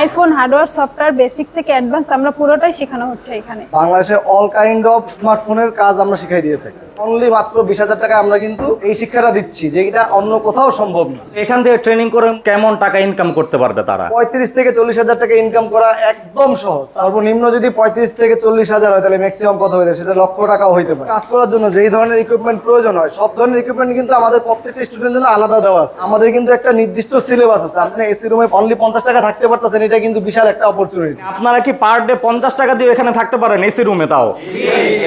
IPhone hardware software basic থেকে advance আমরা পুরোটাই শেখানো হচ্ছে এখানে। বাংলাদেশে অল কাইন্ড অফ স্মার্টফোনের কাজ আমরা শিখাই দিয়ে থাকি। অনলি মাত্র বিশ হাজার টাকা আমরা কিন্তু এই শিক্ষাটা দিচ্ছি যেটা অন্য কোথাও সম্ভব না। এখান থেকে ট্রেনিং করে কেমন টাকা ইনকাম করতে পারবে তারা? পঁয়ত্রিশ থেকে চল্লিশ হাজার টাকা ইনকাম করা একদম সহজ। সর্বনিম্ন যদি পঁয়ত্রিশ থেকে চল্লিশ হাজার হয় তাহলে ম্যাক্সিমাম কত হয়ে যায় সেটা লক্ষ টাকাও হইতে পারে। কাজ করার জন্য যেই ধরনের ইকুইপমেন্ট প্রয়োজন হয় সব ধরনের ইকুইপমেন্ট কিন্তু আমাদের প্রত্যেকটা স্টুডেন্টের জন্য আলাদা দেওয়া আছে। আমাদের কিন্তু একটা নির্দিষ্ট সিলেবাস আছে। আপনি এসি রুমে অনলি পঞ্চাশ টাকা থাকতে পারতেছেন এটা কিন্তু বিশাল একটা অপরচুনিটি আপনারা কি পার ডে পঞ্চাশ টাকা দিয়ে এখানে থাকতে পারেন এসি রুমে তাও?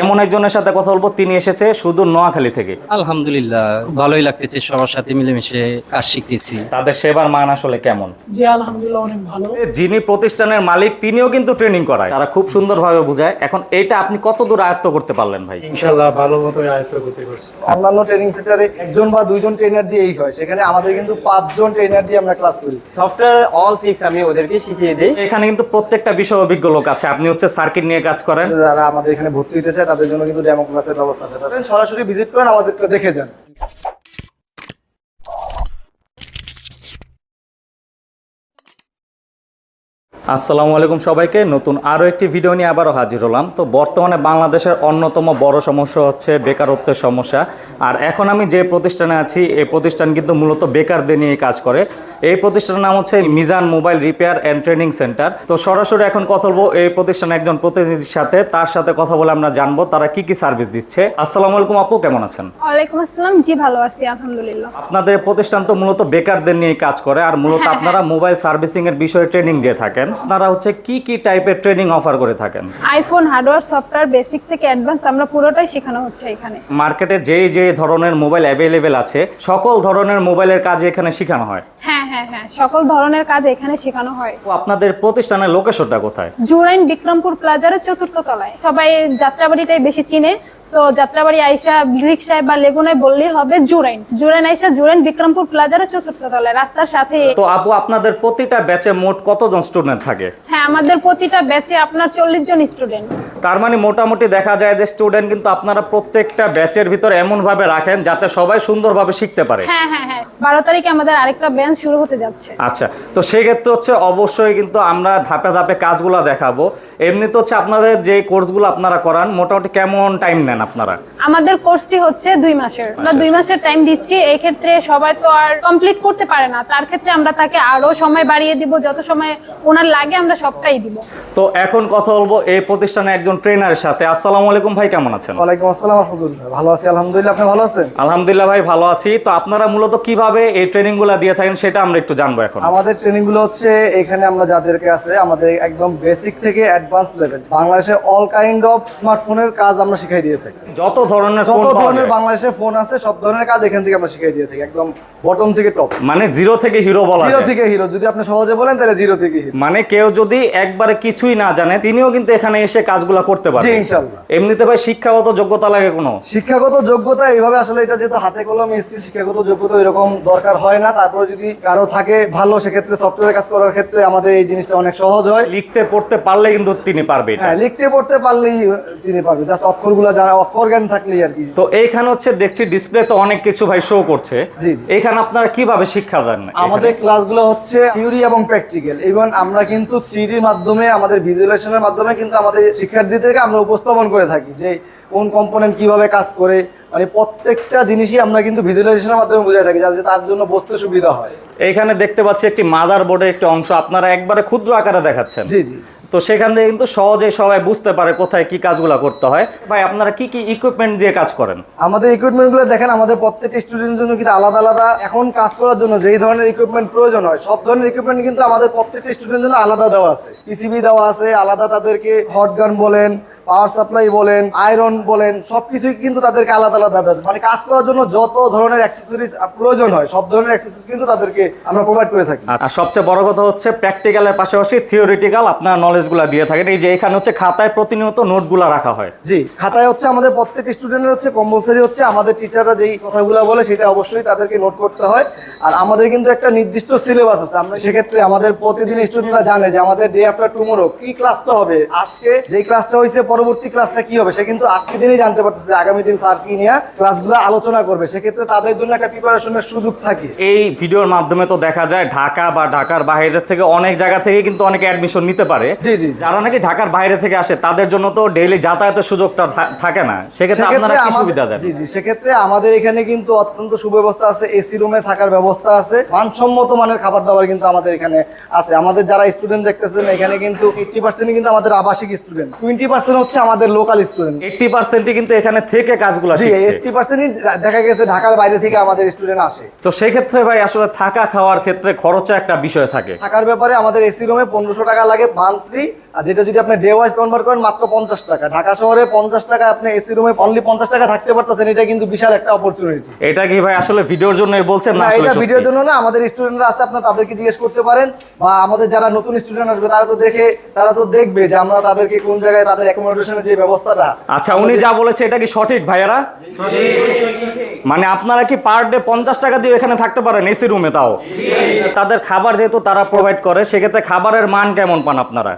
এমন একজনের সাথে কথা বলব তিনি এসেছে শুধু নোয়াখালী থেকে? আলহামদুলিল্লাহ ভালোই লাগতেছে সবার সাথে মিলেমিশে কাজ শিখতেছি। তাদের সেবার মান আসলে কেমন? জি আলহামদুলিল্লাহ অনেক ভালো। যিনি প্রতিষ্ঠানের মালিক তিনিও কিন্তু ট্রেনিং করায়। তারা খুব সুন্দরভাবে বোঝায়। এখন এটা আপনি কত দূর আয়ত্ত করতে পারলেন ভাই? ইনশাল্লাহ ভালো মতো আয়ত্ত করতে পারছি। অন্যান্য ট্রেনিং সেন্টারে একজন বা দুইজন ট্রেনার দিয়েই হয়। সেখানে আমাদের কিন্তু পাঁচজন ট্রেনার দিয়ে আমরা ক্লাস করি। সফটওয়্যার অল ফিক্স আমি ওদেরকে শিখিয়ে দিই। এখানে কিন্তু প্রত্যেকটা বিষয় অভিজ্ঞ লোক আছে। আপনি হচ্ছে সার্কিট নিয়ে কাজ করেন। যারা আমাদের এখানে ভর্তি হতে চায় তাদের জন্য কিন্তু ডেমো ক্লাসের ব্যবস্থা আছে। সরাসরি ভিজিট করেন, আমাদেরটা দেখে যান। আসসালামু আলাইকুম সবাইকে। নতুন আরও একটি ভিডিও নিয়ে আবারও হাজির হলাম। তো বর্তমানে বাংলাদেশের অন্যতম বড় সমস্যা হচ্ছে বেকারত্বের সমস্যা। আর এখন আমি যে প্রতিষ্ঠানে আছি, এই প্রতিষ্ঠান কিন্তু মূলত বেকারদের নিয়ে কাজ করে। এই প্রতিষ্ঠানের নাম হচ্ছে Mizan mobile repair and training centre. তো সরাসরি এখন কথা বলব এই প্রতিষ্ঠানের একজন প্রতিনিধির সাথে। তার সাথে কথা বলে আমরা জানব তারা কি কি সার্ভিস দিচ্ছে। আসসালামু আলাইকুম আপু কেমন আছেন? ওয়ালাইকুম আসসালাম জি ভালো আছি আলহামদুলিল্লাহ। আপনাদের প্রতিষ্ঠান তো মূলত বেকারদের নিয়ে কাজ করে আর মূলত হ্যাঁ, আপনারা মোবাইল সার্ভিসিং এর বিষয়ে ট্রেনিং দিয়ে থাকেন। আপনারা হচ্ছে কি কি টাইপের ট্রেনিং অফার করে থাকেন? আইফোন হার্ডওয়্যার সফটওয়্যার বেসিক থেকে অ্যাডভান্স আমরা পুরোটাই শেখানো হচ্ছে এখানে। মার্কেটে যে যে ধরনের মোবাইল অ্যাভেলেবেল আছে সকল ধরনের মোবাইলের কাজ এখানে শেখানো হয়। হ্যাঁ হ্যাঁ হ্যাঁ সকল ধরনের কাজ এখানে শেখানো হয়। আপনাদের প্রতিষ্ঠানের লোকেশনটা কোথায়? জুরাইন বিক্রমপুর চতুর্থ তলায়। সবাই যাত্রাবাড়িটাই বেশি চিনে। সো যাত্রাবাড়ি আইসা রিক্সায় বা লেগুনায় বললেই হবে জুরাইন। জুরাইন আইসা জুরাইন বিক্রমপুর চতুর্থ তলায়। রাস্তার সাথে তো আপু আপনাদের প্রতিটা ব্যাচে মোট কতজন স্টুডেন্ট থাকে? হ্যাঁ আমাদের প্রতিটা ব্যাচে আপনার চল্লিশ জন স্টুডেন্ট তার মানে মোটামুটি দেখা যায় যে স্টুডেন্ট কিন্তু আপনারা প্রত্যেকটা ব্যাচের ভিতর এমন ভাবে রাখেন যাতে সবাই সুন্দরভাবে শিখতে পারে। হ্যাঁ হ্যাঁ হ্যাঁ। বারো তারিখে আমাদের আরেকটা বেঞ্চ শুরু হতে যাচ্ছে। আচ্ছা তো সেক্ষেত্রে হচ্ছে অবশ্যই কিন্তু আমরা ধাপে ধাপে কাজগুলো দেখাবো। এমনিতে হচ্ছে আপনাদের যে কোর্সগুলো আপনারা করান মোটামুটি কেমন টাইম নেন আপনারা? আমাদের কোর্সটি হচ্ছে দুই মাসের। আমরা দুই মাসের টাইম দিচ্ছি এই ক্ষেত্রে সবাই তো আর কমপ্লিট করতে পারে না। তার ক্ষেত্রে আমরা তাকে আরও সময় বাড়িয়ে দিব যত সময় ওনার লাগে আমরা সবটাই দিব। তো এখন কথা বলব এই প্রতিষ্ঠানে একজন ট্রেনারের সাথে। আসসালামু আলাইকুম ভাই কেমন আছেন? ওয়ালাইকুম আসসালাম রহমতুল্লাহ ভালো আছি আলহামদুলিল্লাহ। আপনি ভালো আছেন? আলহামদুলিল্লাহ ভাই ভালো আছি। তো আপনারা মূলত কীভাবে এই ট্রেনিংগুলা দিয়ে থাকেন সেটা আমরা একটু জানব এখন। আমাদের ট্রেনিংগুলো হচ্ছে এখানে আমরা যাদেরকে আছে আমাদের একদম বেসিক থেকে অ্যাডভান্স লেভেল বাংলাদেশে অল কাইন্ড অফ স্মার্টফোনের কাজ আমরা শিখাই দিয়ে থাকি। যত ধরনের যত ধরনের বাংলাদেশে ফোন আছে সব ধরনের কাজ এখান থেকে আমরা শিখাই দিয়ে থাকি একদম বটম থেকে টপ মানে জিরো থেকে হিরো বলা জিরো থেকে হিরো যদি আপনি সহজে বলেন তাহলে জিরো থেকে হিরো মানে কেউ যদি একবারে কিছুই না জানে তিনিও কিন্তু এখানে এসে কাজগুলা করতে পারে জি, ইনশাল্লাহ। এমনিতে ভাই শিক্ষাগত যোগ্যতা লাগে কোনো? শিক্ষাগত যোগ্যতা এইভাবে আসলে এটা যেহেতু হাতে কলমে স্কিল শিক্ষাগত যোগ্যতা এরকম দরকার হয় না। তারপরে যদি কারও থাকে ভালো সেক্ষেত্রে সফটওয়্যার কাজ করার ক্ষেত্রে আমাদের এই জিনিসটা অনেক সহজ হয়। লিখতে পড়তে পারলে কিন্তু তিনি পারবে হ্যাঁ লিখতে পড়তে পারলেই তিনি পারবে। জাস্ট অক্ষরগুলো জানা অক্ষর জ্ঞান থাকলেই আর কি। তো এইখানে হচ্ছে দেখছি ডিসপ্লে তো অনেক কিছু ভাই শো করছে। এইখানে আপনারা কীভাবে শিক্ষা দেন আমাদের ক্লাসগুলো হচ্ছে থিওরি এবং প্র্যাকটিক্যাল এবং আমরা কিন্তু থ্রিডির মাধ্যমে আমাদের ভিজুয়ালাইজেশনের মাধ্যমে কিন্তু আমাদের শিক্ষার্থীদেরকে আমরা উপস্থাপন করে থাকি যে কোন কম্পোনেন্ট কীভাবে কাজ করে। মানে প্রত্যেকটা জিনিসই আমরা কিন্তু ভিজুয়ালাইজেশনের মাধ্যমে বুঝাই থাকি যাতে তার জন্য বুঝতে সুবিধা হয়। এইখানে দেখতে পাচ্ছি একটি মাদার বোর্ডের একটি অংশ। আপনারা একবারে ক্ষুদ্র আকারে দেখাচ্ছেন। জি জি। তো সেখান থেকে কিন্তু সহজে সবাই বুঝতে পারে কোথায় কি কাজগুলো করতে হয়। ভাই, আপনারা কি কি ইকুইপমেন্ট দিয়ে কাজ করেন? আমাদের ইকুইপমেন্টগুলো দেখেন, আমাদের প্রত্যেকটা স্টুডেন্টের জন্য কিন্তু আলাদা আলাদা এখন কাজ করার জন্য যেই ধরনের ইকুইপমেন্ট প্রয়োজন হয়, সব ধরনের ইকুইপমেন্ট কিন্তু আমাদের প্রত্যেকটা স্টুডেন্টের জন্য আলাদা দেওয়া আছে। পিসিবি দেওয়া আছে, আলাদা তাদেরকে হট গান বলেন পাওয়ার সাপ্লাই বলেন আয়রন বলেন সবকিছুই কিন্তু তাদেরকে আলাদা আলাদা। মানে কাজ করার জন্য যত ধরনের অ্যাক্সেসরিজ প্রয়োজন হয় সব ধরনের অ্যাক্সেসরিজ কিন্তু তাদেরকে আমরা প্রোভাইড করে থাকি। আর সবচেয়ে বড় কথা হচ্ছে প্র্যাকটিক্যালের পাশাপাশি থিওরিটিক্যাল আপনার নলেজগুলো দিয়ে থাকেন। এই যে এখানে হচ্ছে খাতায় প্রতিনিয়ত নোটগুলো রাখা হয়। জি খাতায় হচ্ছে আমাদের প্রত্যেক স্টুডেন্টের হচ্ছে কম্পালসারি হচ্ছে আমাদের টিচাররা যেই কথাগুলো বলে সেটা অবশ্যই তাদেরকে নোট করতে হয়। আর আমাদের কিন্তু একটা নির্দিষ্ট সিলেবাস আছে। আমরা সেক্ষেত্রে আমাদের প্রতিদিন স্টুডেন্টরা জানে যে আমাদের ডে আফটার টুমোরো কি ক্লাসটা হবে? আজকে যেই ক্লাসটা হয়েছে পরবর্তী ক্লাসটা কি হবে? সে কিন্তু আজকে দিনই জানতে পারতেছে আগামী দিন স্যার কি নিয়ে ক্লাসগুলো আলোচনা করবে। সেক্ষেত্রে তাদের জন্য একটা প্রিপারেশনের সুযোগ থাকে। এই ভিডিওর মাধ্যমে তো দেখা যায় ঢাকা বা ঢাকার বাইরের থেকে অনেক জায়গা থেকে কিন্তু অনেকে অ্যাডমিশন নিতে পারে। জি, জি। যারা নাকি ঢাকার বাইরে থেকে আসে তাদের জন্য তো ডেইলি যাতায়াতের সুযোগটা থা- থাকে না। সেক্ষেত্রে আপনারা কি আমাদের- সুবিধা দেন? জি জি সেক্ষেত্রে আমাদের এখানে কিন্তু অত্যন্ত সুব্যবস্থা আছে। এসি রুমে থাকার ব্যবস্থা আছে। মানসম্মত মানের খাবার দাবার কিন্তু আমাদের এখানে আছে। আমাদের যারা স্টুডেন্ট দেখতেছেন এখানে কিন্তু এইটটি পার্সেন্ট কিন্তু আমাদের আবাসিক স্টুডেন্ট টোয়েন্টি পার্সেন্ট হচ্ছে আমাদের লোকাল স্টুডেন্ট এইটটি পার্সেন্টই কিন্তু এখানে থেকে কাজগুলো জি শিখছে। এইটটি পার্সেন্টই দেখা গেছে ঢাকার বাইরে থেকে আমাদের স্টুডেন্ট আসে। তো সেই ক্ষেত্রে ভাই আসলে থাকা খাওয়ার ক্ষেত্রে খরচা একটা বিষয় থাকে। থাকার ব্যাপারে আমাদের এসি রুমে পনেরোশো টাকা লাগে মান্থলি আর যেটা যদি আপনি ডে ওয়াইজ কনভার্ট করেন মাত্র পঞ্চাশ টাকা। ঢাকা শহরে পঞ্চাশ টাকা আপনি এসি রুমে অনলি পঞ্চাশ টাকা থাকতে পারতেছেন এটা কিন্তু বিশাল একটা অপরচুনিটি এটা কি ভাই আসলে ভিডিওর জন্য বলছেন না এটা ভিডিওর জন্য না আমাদের স্টুডেন্টরা আছে আপনার তাদেরকে জিজ্ঞেস করতে পারেন। বা আমাদের যারা নতুন স্টুডেন্ট আসবে তারা তো দেখে তারা তো দেখবে যে আমরা তাদেরকে কোন জায়গায় তাদের অ্যাকোমোডেশনের যে ব্যবস্থাটা। আচ্ছা উনি যা বলেছে এটা কি সঠিক ভাইয়ারা? মানে আপনারা কি পার ডে পঞ্চাশ টাকা দিয়ে এখানে থাকতে পারেন এসি রুমে তাও? তাদের খাবার যেহেতু তারা প্রোভাইড করে, সেক্ষেত্রে খাবারের মান কেমন পান আপনারা?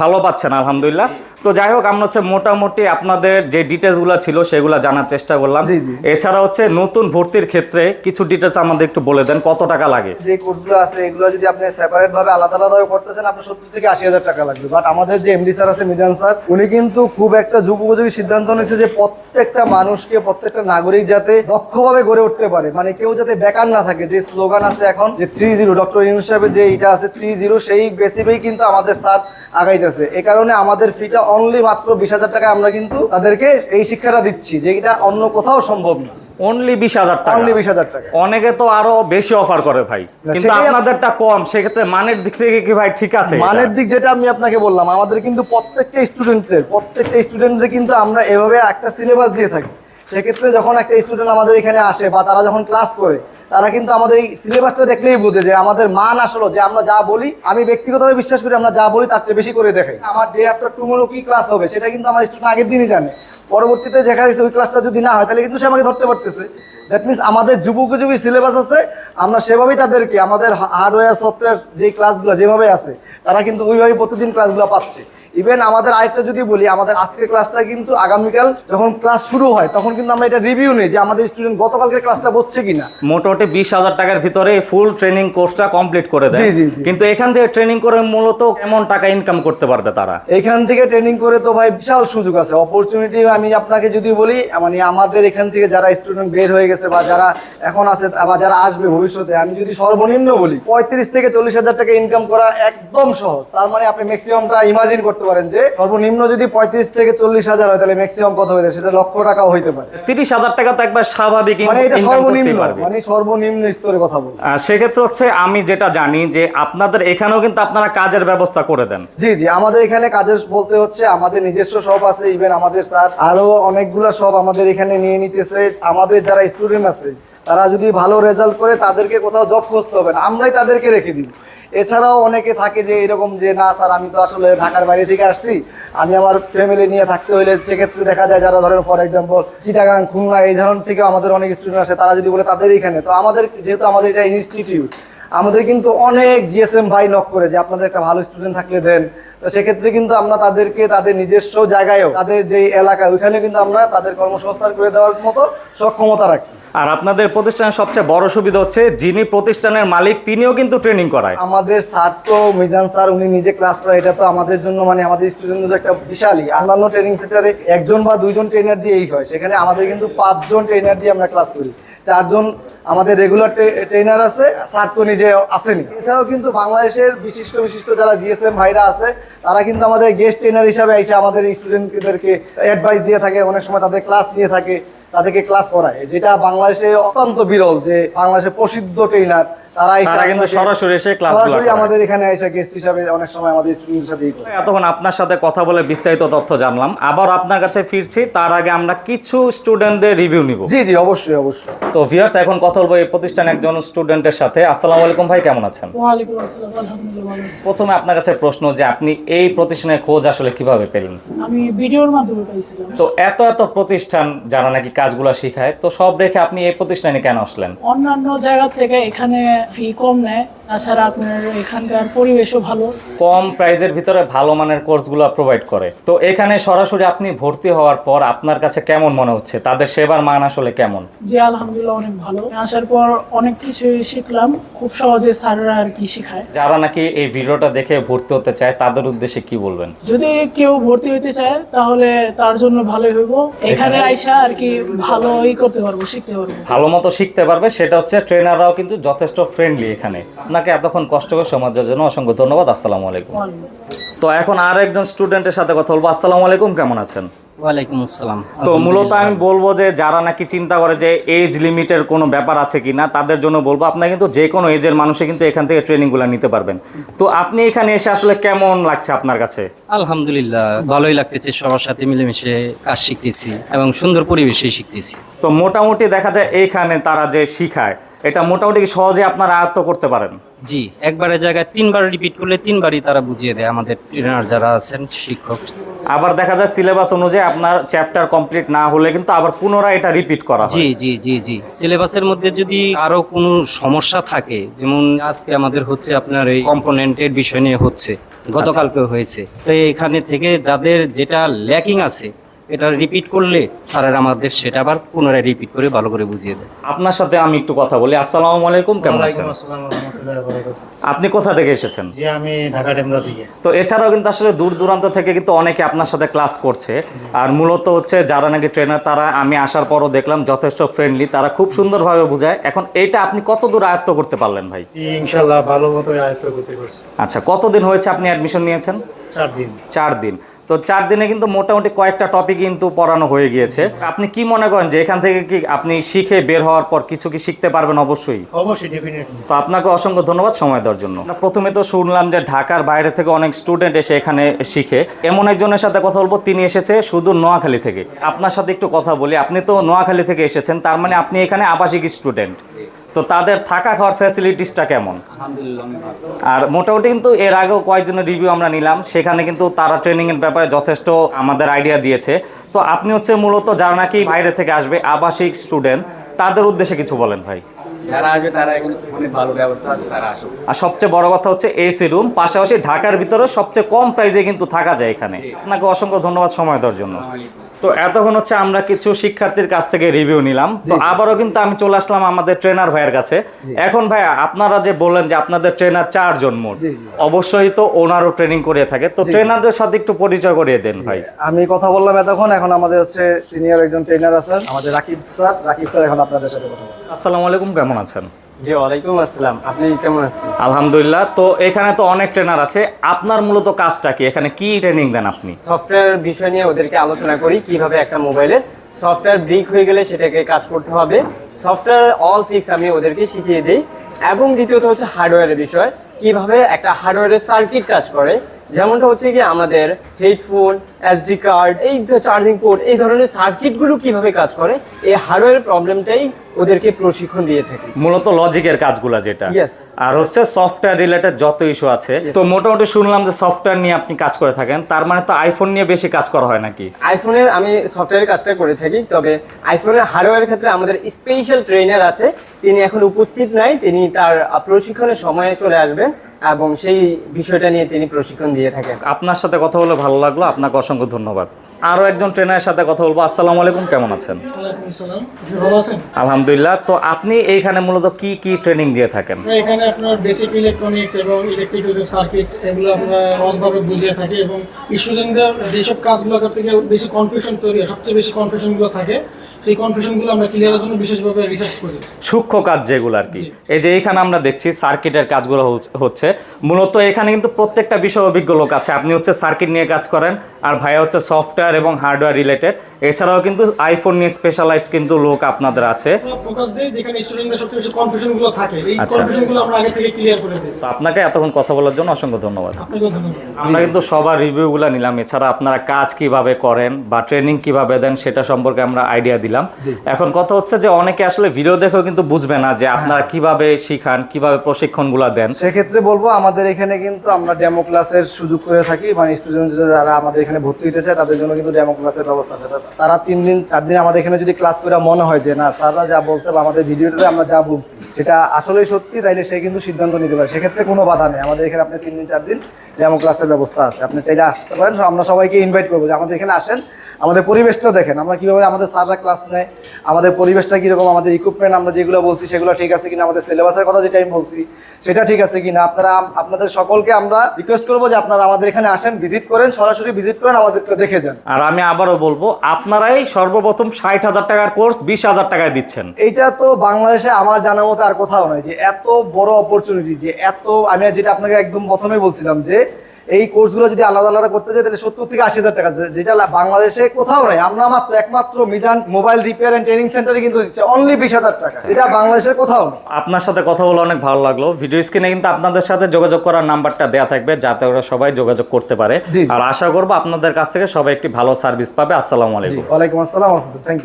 ভালো পাচ্ছেন, আলহামদুলিল্লাহ। তো যাই হোক আমরা হচ্ছে মোটামুটি আপনাদের যে ডিটেলসগুলো ছিল সেগুলো জানার চেষ্টা করলাম। এছাড়া হচ্ছে নতুন ভর্তির ক্ষেত্রে কিছু ডিটেলস আমাদের একটু বলে দেন কত টাকা লাগে? যে কোর্সগুলো আছে এগুলো যদি আপনি সেপারেট ভাবে আলাদা আলাদা করতে চান আপনার সত্তর থেকে আশি হাজার টাকা লাগবে। বাট আমাদের যে এমডি স্যার আছে মিজান স্যার উনি কিন্তু খুব একটা যুগ উপযোগী সিদ্ধান্ত নিয়েছে যে প্রত্যেকটা মানুষকে প্রত্যেকটা নাগরিক যাতে দক্ষভাবে গড়ে উঠতে পারে। মানে কেউ যাতে বেকার না থাকে যে স্লোগান আছে এখন যে থ্রি জিরো ডক্টর ইউনুস সাহেবের যে এটা আছে থ্রি জিরো সেই বেসিসেই কিন্তু আমাদের স্যার আগাইতেছে। এ কারণে আমাদের ফিটা অনলি মাত্র বিশ হাজার টাকা আমরা কিন্তু তাদেরকে এই শিক্ষাটা দিচ্ছি যে এটা অন্য কোথাও সম্ভব না। অনলি বিশ হাজার টাকা। অনলি বিশ হাজার টাকা। অনেকে তো আরও বেশি অফার করে ভাই। কিন্তু আপনাদেরটা কম সেক্ষেত্রে মানের দিক থেকে কি ভাই ঠিক আছে মানের দিক যেটা আমি আপনাকে বললাম আমাদের কিন্তু প্রত্যেকটা স্টুডেন্টের প্রত্যেকটা স্টুডেন্টের কিন্তু আমরা এভাবে একটা সিলেবাস দিয়ে থাকি। সেক্ষেত্রে যখন একটা স্টুডেন্ট আমাদের এখানে আসে বা তারা যখন ক্লাস করে, তারা কিন্তু আমাদের এই সিলেবাসটা দেখলেই বুঝে যে আমাদের মান আসলো, যে আমরা যা বলি, আমি ব্যক্তিগতভাবে বিশ্বাস করি আমরা যা বলি তার চেয়ে বেশি করে দেখাই। আমার ডে আফটার টুমোরো কি ক্লাস হবে, সেটা কিন্তু আমার স্টুডেন্ট আগের দিনই জানে। পরবর্তীতে দেখা যাচ্ছে ওই ক্লাসটা যদি না হয়, তাহলে কিন্তু সে আমাকে ধরতে পারতেছে। দ্যাট মিনস আমাদের যুবকযুবী সিলেবাস আছে, আমরা সেভাবেই তাদেরকে, আমাদের হার্ডওয়্যার সফটওয়্যার যে ক্লাসগুলো যেভাবে আছে, তারা কিন্তু ওইভাবে প্রতিদিন ক্লাসগুলো পাচ্ছে। ইভেন আমাদের আরেকটা যদি বলি আমাদের আজকের ক্লাসটা কিন্তু আগামীকাল যখন ক্লাস শুরু হয় তখন কিন্তু আমরা এটা রিভিউ নিই যে আমাদের স্টুডেন্ট গতকালকে ক্লাসটা বসছে কিনা। মোটামুটি বিশ হাজার টাকার ভিতরে ফুল ট্রেনিং কোর্সটা কমপ্লিট করে দেয়। কিন্তু এখান থেকে ট্রেনিং করে মূলত কেমন টাকা ইনকাম করতে পারবে তারা? এখান থেকে ট্রেনিং করে তো ভাই বিশাল সুযোগ আছে। অপরচুনিটি আমি আপনাকে যদি বলি মানে আমাদের এখান থেকে যারা স্টুডেন্ট বের হয়ে গেছে বা যারা এখন আছে বা যারা আসবে ভবিষ্যতে আমি যদি সর্বনিম্ন বলি পঁয়ত্রিশ থেকে চল্লিশ হাজার টাকা ইনকাম করা একদম সহজ। তার মানে আপনি ম্যাক্সিমামটা ইমাজিন করতে পারেন যে সর্বনিম্ন যদি পঁয়ত্রিশ থেকে চল্লিশ হাজার হয় তাহলে ম্যাক্সিমাম কত হয়ে সেটা লক্ষ টাকাও হইতে পারে। তিরিশ হাজার টাকা তো একবার স্বাভাবিক মানে এটা সর্বনিম্ন মানে সর্বনিম্ন স্তরে কথা সেক্ষেত্রে হচ্ছে আমি যেটা জানি যে আপনাদের এখানেও কিন্তু আপনারা কাজের ব্যবস্থা করে দেন। জি জি আমাদের এখানে কাজের বলতে হচ্ছে আমাদের নিজস্ব শপ আছে ইভেন আমাদের স্যার আরও অনেকগুলা শপ আমাদের এখানে নিয়ে নিতেছে। আমাদের যারা স্টুডেন্ট আছে তারা যদি ভালো রেজাল্ট করে তাদেরকে কোথাও জব খুঁজতে হবে না। আমরাই তাদেরকে রেখে দিব। এছাড়াও অনেকে থাকে যে এরকম যে, না স্যার, আমি তো আসলে ঢাকার বাইরে থেকে আসছি। আমি আমার ফ্যামিলি নিয়ে থাকতে হলে সেক্ষেত্রে দেখা যায় যারা ধরেন ফর এক্সাম্পল চিটাগাং, খুলনা, এই ধরনের থেকে আমাদের অনেক স্টুডেন্ট আসে, তারা যদি বলে তাদের এখানে, তো আমাদের যেহেতু আমাদের এটা ইনস্টিটিউট আমাদের কিন্তু অনেক জিএসএম ভাই নক করে যে, আপনাদের একটা ভালো স্টুডেন্ট থাকলে দেন। তো সেক্ষেত্রে কিন্তু আমরা তাদেরকে তাদের নিজস্ব জায়গায়ও, তাদের যে এলাকা, ওইখানে কিন্তু আমরা তাদের কর্মসংস্থান করে দেওয়ার মতো সক্ষমতা রাখি। আর আপনাদের প্রতিষ্ঠানের সবচেয়ে বড় সুবিধা হচ্ছে, যিনি প্রতিষ্ঠানের মালিক, তিনিও কিন্তু ট্রেনিং করায়। আমাদের স্যার তো, মিজান স্যার, উনি নিজে ক্লাস করে এটা তো আমাদের জন্য মানে আমাদের স্টুডেন্টদের একটা বিশালই অন্যান্য ট্রেনিং সেন্টারে একজন বা দুইজন ট্রেনার দিয়েই হয়। সেখানে আমাদের কিন্তু পাঁচজন ট্রেনার দিয়ে আমরা ক্লাস করি। চারজন আমাদের রেগুলার ট্রেনার আছে, স্যার তো নিজে আসেনি। এছাড়াও কিন্তু বাংলাদেশের বিশিষ্ট বিশিষ্ট যারা জিএসএম ভাইরা আছে, তারা কিন্তু আমাদের গেস্ট ট্রেনার হিসাবে এসে আমাদের স্টুডেন্টদেরকে অ্যাডভাইস দিয়ে থাকে। অনেক সময় তাদের ক্লাস নিয়ে থাকে। তাদেরকে ক্লাস করায়। যেটা বাংলাদেশে অত্যন্ত বিরল যে বাংলাদেশের প্রসিদ্ধ ট্রেনার তারা এসে তারা কিন্তু সরাসরি এসে ক্লাসগুলো সরাসরি আমাদের এখানে এসে গেস্ট হিসাবে অনেক সময় আমাদের স্টুডেন্টের সাথে এতক্ষণ আপনার সাথে কথা বলে বিস্তারিত তথ্য জানলাম। আবার আপনার কাছে ফিরছি তার আগে আমরা কিছু স্টুডেন্টদের রিভিউ নিব। জি জি অবশ্যই অবশ্যই। তো ভিউয়ার্স এখন কথা বলব এই প্রতিষ্ঠান একজন স্টুডেন্টের সাথে। আসসালামু আলাইকুম ভাই কেমন আছেন? ওয়ালাইকুম আসসালাম আলহামদুলিল্লাহ প্রথমে আপনার কাছে প্রশ্ন যে আপনি এই প্রতিষ্ঠানের খোঁজ আসলে কীভাবে পেলেন? আমি ভিডিওর মাধ্যমে পাইছিলাম। তো এত এত প্রতিষ্ঠান যারা নাকি কাজগুলো শেখায় তো সব রেখে আপনি এই প্রতিষ্ঠানে কেন আসলেন? অন্যান্য জায়গা থেকে এখানে ফি কম নেয় তাছাড়া আপনার এখানকার পরিবেশও ভালো। কম প্রাইজের ভিতরে ভালো মানের কোর্সগুলো প্রোভাইড করে। তো এখানে সরাসরি আপনি ভর্তি হওয়ার পর আপনার কাছে কেমন মনে হচ্ছে? তাদের সেবার মান আসলে কেমন? যে আলহামদুলিল্লাহ অনেক ভালো। আসার পর অনেক শিখলাম। খুব সহজে স্যাররা আর কি শেখায়। যারা নাকি এই ভিডিওটা দেখে ভর্তি হতে চায় তাদের উদ্দেশ্যে কি বলবেন? যদি কেউ ভর্তি হইতে চায় তাহলে তার জন্য ভালোই হইব। এখানে আইসা আর কি ভালোই করতে পারব শিখতে পারব। ভালো মতো শিখতে পারবে। সেটা হচ্ছে ট্রেনাররাও কিন্তু যথেষ্ট ফ্রেন্ডলি এখানে। আপনাকে এতক্ষণ কষ্ট করে সময় দেওয়ার জন্য অসংখ্য ধন্যবাদ। আসসালামু আলাইকুম। তো এখন আর একজন স্টুডেন্টের সাথে কথা বলব। আসসালামু আলাইকুম কেমন আছেন? ওয়ালাইকুম আসসালাম। তো মূলত আমি বলব যে যারা নাকি চিন্তা করে যে এজ লিমিটের কোনো ব্যাপার আছে কিনা তাদের জন্য বলব আপনার কিন্তু যে কোনো এজের মানুষে কিন্তু এখান থেকে ট্রেনিংগুলো নিতে পারবেন। তো আপনি এখানে এসে আসলে কেমন লাগছে আপনার কাছে? আলহামদুলিল্লাহ ভালোই লাগতেছে সবার সাথে মিলেমিশে কাজ শিখতেছি এবং সুন্দর পরিবেশে শিখতেছি। তো মোটামুটি দেখা যায় এইখানে তারা যে শিখায় এটা মোটামুটি সহজে আপনারা আয়ত্ত করতে পারেন? জি একবারের জায়গায় তিনবার রিপিট করলে তিনবারই তারা বুঝিয়ে দেয় আমাদের ট্রেনার যারা আছেন শিক্ষক। আবার দেখা যায় সিলেবাস অনুযায়ী আপনার চ্যাপ্টার কমপ্লিট না হলে কিন্তু আবার পুনরায় এটা রিপিট করা জি জি জি জি। সিলেবাসের মধ্যে যদি আরও কোনো সমস্যা থাকে যেমন আজকে আমাদের হচ্ছে আপনার এই কম্পোনেন্টের বিষয় নিয়ে হচ্ছে গতকালকে হয়েছে। তো এখানে থেকে যাদের যেটা ল্যাকিং আছে এটা রিপিট করলে স্যারের আমাদের সেটা আবার পুনরায় রিপিট করে ভালো করে বুঝিয়ে দেয়। আপনার সাথে আমি একটু কথা বলি। আসসালামু আলাইকুম কেমন আছেন? ওয়ালাইকুম আসসালাম রহমতুল্লাহ বারাকাতুহু। আপনি কোথা থেকে এসেছেন? জি আমি ঢাকা ডেমরা থেকে। তো এছাড়াও কিন্তু আসলে দূর দূরান্ত থেকে কিন্তু অনেকে আপনার সাথে ক্লাস করছে। আর মূলত হচ্ছে যারা নাকি ট্রেনার তারা আমি আসার পরও দেখলাম যথেষ্ট ফ্রেন্ডলি তারা খুব সুন্দরভাবে বোঝায়। এখন এইটা আপনি কত দূর আয়ত্ত করতে পারলেন ভাই? ইনশাল্লাহ ভালো মতো আয়ত্ত করতে পারছি। আচ্ছা কতদিন হয়েছে আপনি অ্যাডমিশন নিয়েছেন? চার দিন। চার দিন। তো চার দিনে কিন্তু মোটামুটি কয়েকটা টপিক কিন্তু পড়ানো হয়ে গিয়েছে। আপনি কি মনে করেন যে এখান থেকে কি আপনি শিখে বের হওয়ার পর কিছু কি শিখতে পারবেন? অবশ্যই। অবশ্যই ডেফিনেটলি তো আপনাকে অসংখ্য ধন্যবাদ সময় দেওয়ার জন্য। প্রথমে তো শুনলাম যে ঢাকার বাইরে থেকে অনেক স্টুডেন্ট এসে এখানে শিখে। এমন একজনের সাথে কথা বলব তিনি এসেছে শুধু নোয়াখালী থেকে। আপনার সাথে একটু কথা বলি। আপনি তো নোয়াখালী থেকে এসেছেন তার মানে আপনি এখানে আবাসিক স্টুডেন্ট তো তাদের থাকা খাওয়ার ফ্যাসিলিটিসটা কেমন? আর মোটামুটি কিন্তু এর আগেও কয়েকজনের রিভিউ আমরা নিলাম সেখানে কিন্তু তারা ট্রেনিং এর ব্যাপারে যথেষ্ট আমাদের আইডিয়া দিয়েছে। তো আপনি হচ্ছে মূলত যারা নাকি বাইরে থেকে আসবে আবাসিক স্টুডেন্ট তাদের উদ্দেশ্যে কিছু বলেন ভাই। যারা আসবে তারা এখন অনেক ভালো ব্যবস্থা আছে তারা আসুক। আর সবচেয়ে বড় কথা হচ্ছে এসি রুম পাশাপাশি ঢাকার ভিতরে সবচেয়ে কম প্রাইসে কিন্তু থাকা যায় এখানে। আপনাকে অসংখ্য ধন্যবাদ সময় দেওয়ার জন্য। তো এতক্ষণ হচ্ছে আমরা কিছু শিক্ষার্থীর কাছ থেকে রিভিউ নিলাম। তো আবারও কিন্তু আমি চলে আসলাম আমাদের ট্রেনার ভাইয়ের কাছে। এখন ভাই আপনারা যে বললেন যে আপনাদের ট্রেনার চারজন মোট অবশ্যই তো ওনারও ট্রেনিং করিয়ে থাকে। তো ট্রেনারদের সাথে একটু পরিচয় করিয়ে দেন ভাই। আমি কথা বললাম এতক্ষণ এখন আমাদের হচ্ছে সিনিয়র একজন ট্রেনার আছেন আমাদের রাকিব স্যার। রাকিব স্যার এখন আপনাদের সাথে কথা আসসালামু আলাইকুম কেমন আছেন? জি ওয়ালাইকুম আসসালাম। আপনি কেমন আছেন? আলহামদুলিল্লাহ। তো এখানে তো অনেক ট্রেনার আছে। আপনার মূলত কাজটা কি? এখানে কি ট্রেনিং দেন আপনি? সফটওয়্যার বিষয় নিয়ে ওদেরকে আলোচনা করি কীভাবে একটা মোবাইলের সফটওয়্যার ব্রিক হয়ে গেলে সেটাকে কাজ করতে হবে। সফটওয়্যার অল ফিক্স আমি ওদেরকে শিখিয়ে দিই। এবং দ্বিতীয়ত হচ্ছে হার্ডওয়্যারের বিষয়। কীভাবে একটা হার্ডওয়্যারের সার্কিট কাজ করে। যেমনটা হচ্ছে কি আমাদের হেডফোন এসডি কার্ড এই চার্জিং পোর্ট এই ধরনের সার্কিটগুলো কীভাবে কাজ করে এই হার্ডওয়্যার প্রবলেমটাই ওদেরকে প্রশিক্ষণ দিয়ে থাকি। মূলত লজিকের কাজগুলো যেটা. আর হচ্ছে সফটওয়্যার রিলেটেড যত ইস্যু আছে তো মোটামুটি শুনলাম যে সফটওয়্যার নিয়ে আপনি কাজ করে থাকেন তার মানে তো আইফোন নিয়ে বেশি কাজ করা হয় নাকি? আইফোনের আমি সফটওয়্যারের কাজটা করে থাকি তবে আইফোনের হার্ডওয়্যারের ক্ষেত্রে আমাদের স্পেশাল ট্রেনার আছে তিনি এখন উপস্থিত নাই তিনি তার প্রশিক্ষণের সময়ে চলে আসবেন। এবং সেই বিষয়টা নিয়ে তিনি প্রশিক্ষণ দিয়ে থাকেন। আপনার সাথে কথা বলে ভালো লাগল আপনাকে অসংখ্য ধন্যবাদ। আরও একজন ট্রেনারের সাথে কথা বলব আসসালামু আলাইকুম কেমন আছেন? ওয়ালাইকুম আসসালাম আপনি ভালো আছেন? আলহামদুলিল্লাহ তো আপনি এইখানে মূলত কি কি ট্রেনিং দিয়ে থাকেন? এখানে আপনার বেসিক ইলেকট্রনিক্স এবং ইলেকট্রিক্যাল সার্কিট এগুলো আমরা সহজভাবে বুঝিয়ে থাকি এবং স্টুডেন্টদের যেসব কাজগুলো করতে গিয়ে বেশি কনফিউশন তৈরি হয় সবচেয়ে বেশি কনফিউশনগুলো থাকে সেই কনফিউশনগুলো আমরা ক্লিয়ারের জন্য বিশেষভাবে রিসার্চ করি সূক্ষ্ম কাজ যেগুলো আর কি। এই যে এইখানে আমরা দেখছি সার্কিটের কাজগুলো হচ- হচ্ছে। মূলত এখানে কিন্তু প্রত্যেকটা বিষয় অভিজ্ঞ লোক আছে। আপনি হচ্ছে সার্কিট নিয়ে কাজ করেন আর ভাইয়া হচ্ছে সফটওয়্যার এবং হার্ডওয়্যার রিলেটেড এছাড়াও কিন্তু আইফোন নিয়ে স্পেশালাইজড কিন্তু লোক আপনাদের আছে। ফোকাস দিই যেখানে স্টুডেন্টদের সবচেয়ে বেশি কনফিউশনগুলো থাকে। এই আচ্ছা। কনফিউশনগুলো আমরা আগে থেকে ক্লিয়ার করে দিই। তো আপনাকে এতক্ষণ কথা বলার জন্য অসংখ্য ধন্যবাদ। আপনাকেও ধন্যবাদ। আমরা কিন্তু সবার রিভিউগুলো নিলাম। এছাড়া আপনারা কাজ কীভাবে করেন বা ট্রেনিং কীভাবে দেন সেটা সম্পর্কে আমরা আইডিয়া দিলাম। এখন কথা হচ্ছে যে অনেকে আসলে ভিডিও দেখেও কিন্তু বুঝবে না যে আপনারা কীভাবে শিখান কীভাবে প্রশিক্ষণগুলো দেন। সেক্ষেত্রে বলব আমাদের আমাদের এখানে কিন্তু আমরা ডেমো ক্লাসের সুযোগ করে থাকি মানে স্টুডেন্ট যারা আমাদের এখানে ভর্তি হতে চায়, তাদের জন্য কিন্তু ডেমো ক্লাসের ব্যবস্থা আছে। তারা তিন দিন, চার দিন আমাদের এখানে যদি ক্লাস করে মনে হয় যে, না, স্যাররা যা বলছে বা আমাদের ভিডিওতে আমরা যা বলছি, সেটা আসলেই সত্যি, তাইলে সে কিন্তু সিদ্ধান্ত নিতে পারে। সেক্ষেত্রে কোনো বাধা নেই। আমাদের এখানে আপনি তিন দিন, চার দিন ডেমো ক্লাসের ব্যবস্থা আছে। আপনি চাইলে আসতে পারেন। আমরা সবাইকে ইনভাইট করব যে, আমাদের এখানে আসেন আমাদের পরিবেশটা দেখেন আমরা কীভাবে আমাদের স্যাররা ক্লাস নেয় আমাদের পরিবেশটা কীরকম আমাদের ইকুইপমেন্ট আমরা যেগুলো বলছি সেগুলো ঠিক আছে কিনা আমাদের সিলেবাসের কথা যেটা আমি বলছি সেটা ঠিক আছে কিনা আপনারা আপনাদের সকলকে আমরা রিকোয়েস্ট করব যে আপনারা আমাদের এখানে আসেন ভিজিট করেন সরাসরি ভিজিট করেন আমাদেরটা দেখে যান। আর আমি আবারও বলব আপনারাই সর্বপ্রথম ষাট হাজার টাকার কোর্স বিশ হাজার টাকায় দিচ্ছেন। এইটা তো বাংলাদেশে আমার জানা মতো আর কোথাও নয় যে এত বড় অপরচুনিটি যে এত আমি যেটা আপনাকে একদম প্রথমে বলছিলাম যে এই কোর্সগুলো যদি আলাদা আলাদা করতে চাই তাহলে সত্তর থেকে আশি হাজার টাকা। যেটা বাংলাদেশে কোথাও নেই আমরা মাত্র একমাত্র Mizan mobile repair and training সেন্টারে কিন্তু দিচ্ছে অনলি বিশ হাজার টাকা। যেটা বাংলাদেশের কোথাও নেই। আপনার সাথে কথা বলে অনেক ভালো লাগল। ভিডিও স্ক্রিনে কিন্তু আপনাদের সাথে যোগাযোগ করার নাম্বারটা দেওয়া থাকবে যাতে ওরা সবাই যোগাযোগ করতে পারে। আর আশা করব আপনাদের কাছ থেকে সবাই একটি ভালো সার্ভিস পাবে। আসসালামু আলাইকুম। ওয়ালাইকুম আসসালাম থ্যাংক ইউ